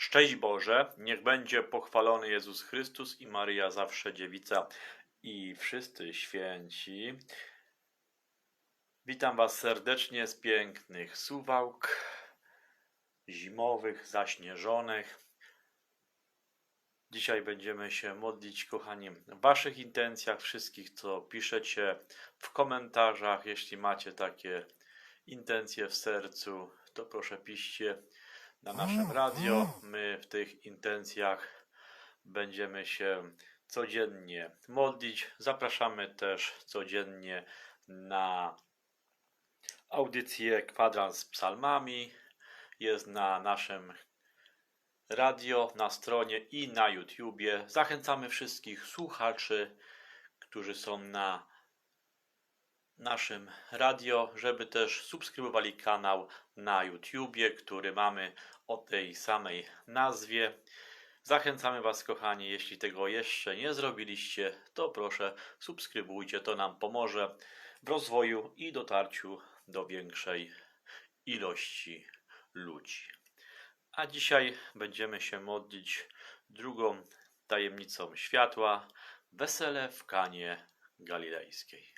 Szczęść Boże, niech będzie pochwalony Jezus Chrystus i Maryja zawsze dziewica i wszyscy święci. Witam Was serdecznie z pięknych Suwałk, zimowych, zaśnieżonych. Dzisiaj będziemy się modlić, kochani, w Waszych intencjach, wszystkich, co piszecie w komentarzach. Jeśli macie takie intencje w sercu, to proszę piszcie na naszym radio. My w tych intencjach będziemy się codziennie modlić. Zapraszamy też codziennie na audycję Kwadrans z psalmami. Jest na naszym radio, na stronie i na YouTubie. Zachęcamy wszystkich słuchaczy, którzy są na naszym radio, żeby też subskrybowali kanał na YouTubie, który mamy o tej samej nazwie. Zachęcamy Was, kochani, jeśli tego jeszcze nie zrobiliście, to proszę subskrybujcie, to nam pomoże w rozwoju i dotarciu do większej ilości ludzi. A dzisiaj będziemy się modlić drugą tajemnicą światła wesele w Kanie Galilejskiej.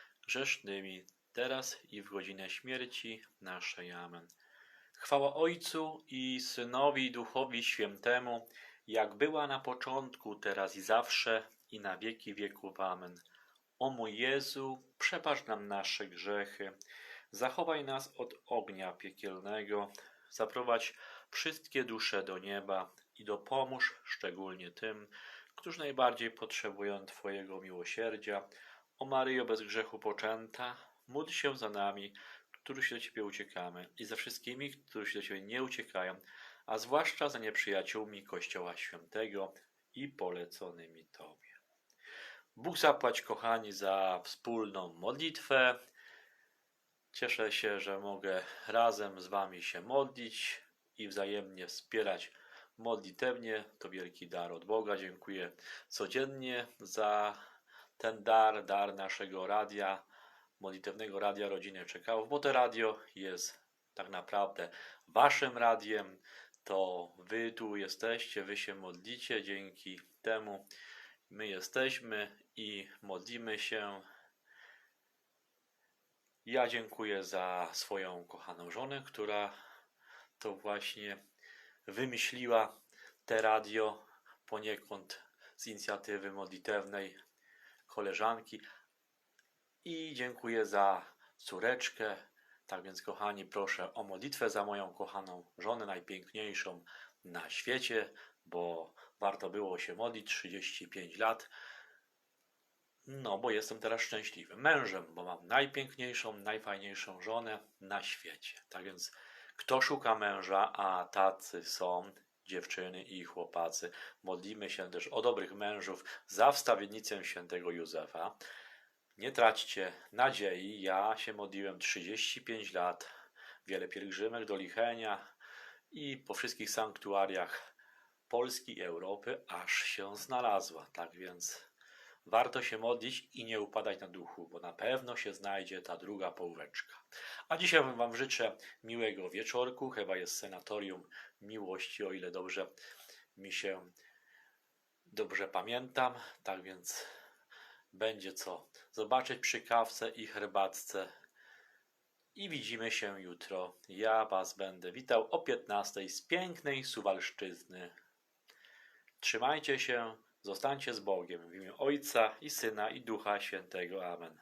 grzesznymi, teraz i w godzinę śmierci naszej. Amen. Chwała Ojcu i Synowi Duchowi Świętemu, jak była na początku, teraz i zawsze, i na wieki wieków. Amen. O mój Jezu, przebacz nam nasze grzechy, zachowaj nas od ognia piekielnego, zaprowadź wszystkie dusze do nieba i dopomóż szczególnie tym, którzy najbardziej potrzebują Twojego miłosierdzia. O Maryjo bez grzechu poczęta, módl się za nami, którzy się do Ciebie uciekamy i za wszystkimi, którzy się do Ciebie nie uciekają, a zwłaszcza za nieprzyjaciółmi Kościoła Świętego i poleconymi Tobie. Bóg zapłać, kochani, za wspólną modlitwę. Cieszę się, że mogę razem z Wami się modlić i wzajemnie wspierać modlitewnie. To wielki dar od Boga. Dziękuję codziennie za ten dar, dar naszego radia, modlitewnego radia Rodziny Czekałów, bo to radio jest tak naprawdę Waszym radiem. To Wy tu jesteście, Wy się modlicie, dzięki temu my jesteśmy i modlimy się. Ja dziękuję za swoją kochaną żonę, która to właśnie wymyśliła te radio poniekąd z inicjatywy modlitewnej koleżanki. I dziękuję za córeczkę. Tak więc, kochani, proszę o modlitwę za moją kochaną żonę, najpiękniejszą na świecie, bo warto było się modlić 35 lat. No, bo jestem teraz szczęśliwym mężem, bo mam najpiękniejszą, najfajniejszą żonę na świecie. Tak więc, kto szuka męża, a tacy są dziewczyny i chłopacy, modlimy się też o dobrych mężów za wstawiennicę świętego Józefa. Nie traćcie nadziei. Ja się modliłem 35 lat, wiele pielgrzymek do Lichenia i po wszystkich sanktuariach Polski i Europy, aż się znalazła. Tak więc warto się modlić i nie upadać na duchu, bo na pewno się znajdzie ta druga połóweczka. A dzisiaj Wam życzę miłego wieczorku. Chyba jest senatorium miłości, o ile dobrze mi się dobrze pamiętam. Tak więc będzie co zobaczyć przy kawce i herbatce. I widzimy się jutro. Ja Was będę witał o 15 z pięknej Suwalszczyzny. Trzymajcie się, zostańcie z Bogiem w imię Ojca i Syna i Ducha Świętego. Amen.